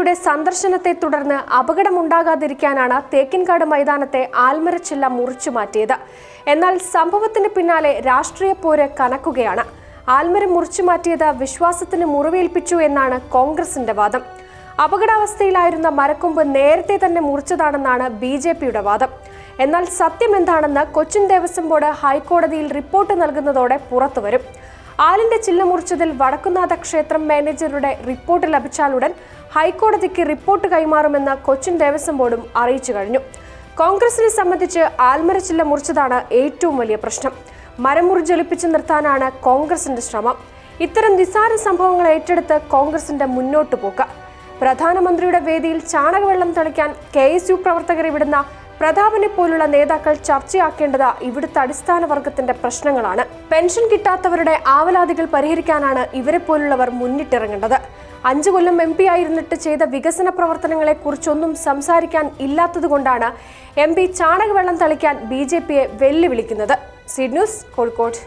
പ്രധാനമന്ത്രിയുടെ സന്ദർശനത്തെ തുടർന്ന് അപകടമുണ്ടാകാതിരിക്കാനാണ് തേക്കിൻകാട് മൈതാനത്തെ ആൽമരച്ചില്ല മുറിച്ചു മാറ്റിയത്. എന്നാൽ സംഭവത്തിന് പിന്നാലെ രാഷ്ട്രീയ പോര് കനക്കുകയാണ്. ആൽമരം മുറിച്ചു മാറ്റിയത് വിശ്വാസത്തിന് മുറിവേൽപ്പിച്ചു എന്നാണ് കോൺഗ്രസിന്റെ വാദം. അപകടാവസ്ഥയിലായിരുന്ന മരക്കൊമ്പ് നേരത്തെ തന്നെ മുറിച്ചതാണെന്നാണ് ബി ജെ പിയുടെ വാദം. എന്നാൽ സത്യം എന്താണെന്ന് കൊച്ചിൻ ദേവസ്വം ബോർഡ് ഹൈക്കോടതിയിൽ റിപ്പോർട്ട് നൽകുന്നതോടെ പുറത്തുവരും. ആലിന്റെ ചില്ല മുറിച്ചതിൽ വടക്കുന്നാഥ ക്ഷേത്രം മാനേജറുടെ റിപ്പോർട്ട് ലഭിച്ചാലുടൻ ഹൈക്കോടതിക്ക് റിപ്പോർട്ട് കൈമാറുമെന്ന് കൊച്ചിൻ ദേവസ്വം ബോർഡും അറിയിച്ചു കഴിഞ്ഞു. കോൺഗ്രസിനെ സംബന്ധിച്ച് ആൽമര ചില്ല മുറിച്ചതാണ് ഏറ്റവും വലിയ പ്രശ്നം. മരം മുറിച്ചൊലിപ്പിച്ചു നിർത്താനാണ് കോൺഗ്രസിന്റെ ശ്രമം. ഇത്തരം നിസ്സാര സംഭവങ്ങൾ ഏറ്റെടുത്ത് കോൺഗ്രസിന്റെ മുന്നോട്ടു പോക്ക്. പ്രധാനമന്ത്രിയുടെ വേദിയിൽ ചാണകവെള്ളം തളിക്കാൻ കെ എസ് യു പ്രവർത്തകരെ വിടുന്ന പ്രതാപനെ പോലുള്ള നേതാക്കൾ ചർച്ചയാക്കേണ്ടത് ഇവിടുത്തെ അടിസ്ഥാന വർഗത്തിന്റെ പ്രശ്നങ്ങളാണ്. പെൻഷൻ കിട്ടാത്തവരുടെ ആവലാതികൾ പരിഹരിക്കാനാണ് ഇവരെ പോലുള്ളവർ മുന്നിട്ടിറങ്ങേണ്ടത്. അഞ്ചു കൊല്ലം എം പി ആയിരുന്നിട്ട് ചെയ്ത വികസന പ്രവർത്തനങ്ങളെ കുറിച്ചൊന്നും സംസാരിക്കാൻ ഇല്ലാത്തതുകൊണ്ടാണ് എം പി ചാണകവെള്ളം തളിക്കാൻ ബി ജെ പിയെ വെല്ലുവിളിക്കുന്നത്. C news Kozhikode.